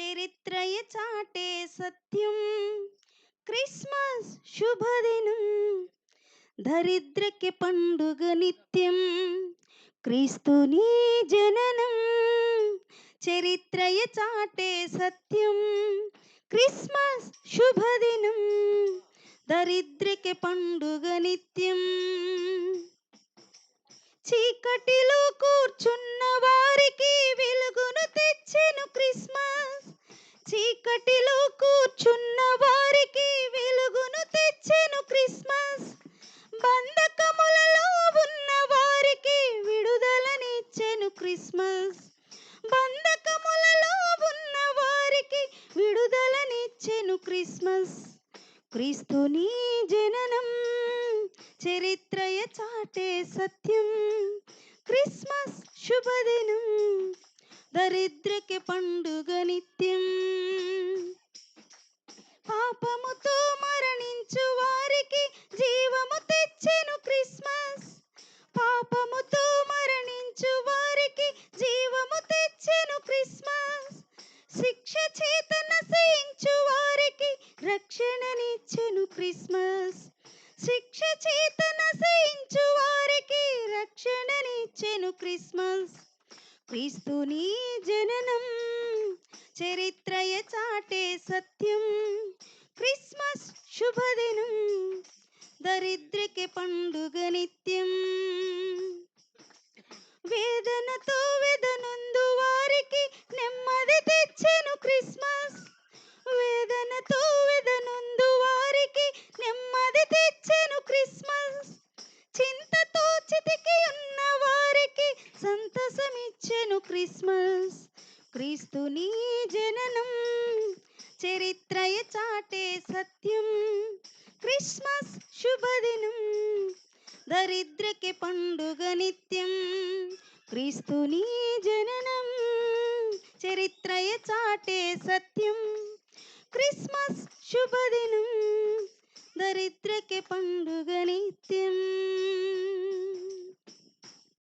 చరిత్రయ చాటే సత్యం. Christmas శుభదినం దరిద్రకి పండుగ నిత్యం. క్రీస్తుని జననం చరిత్రయ చాటే సత్యం. క్రిస్మస్ శుభదినం దరిద్రకి పండుగ నిత్యం. చీకటిలో కూర్చున్నవారు చీకటిలో కూర్చున్న వారికి వెలుగును తెచ్చెను క్రిస్మస్. బంధకములలో ఉన్న వారికి విడుదలనిచ్చెను క్రిస్మస్. బంధకములలో ఉన్న వారికి విడుదలనిచ్చెను క్రిస్మస్. క్రీస్తుని జననం చరిత్రయ చాటే సత్యం. క్రిస్మస్ శుభదినం దరిద్రకి పండుగ నిత్యం. రక్షణనిచ్చెను క్రిస్మస్. శిక్ష చేత నశించు వారికి రక్షణనిచ్చెను క్రిస్మస్. క్రీస్తుని జననం చరిత్రయ చాటే సత్యం. క్రిస్మస్ శుభదినం దరిద్రకి పండుగ నిత్యం. వేదనతో క్రిస్మస్ క్రీస్తుని జననం చరిత్రయ చాటే సత్యం. క్రిస్మస్ శుభదినం దరిద్రకి పండుగ నిత్యం. క్రీస్తుని జననం చరిత్రయ చాటే సత్యం. క్రిస్మస్ శుభదినం దరిద్రకి పండుగ నిత్యం.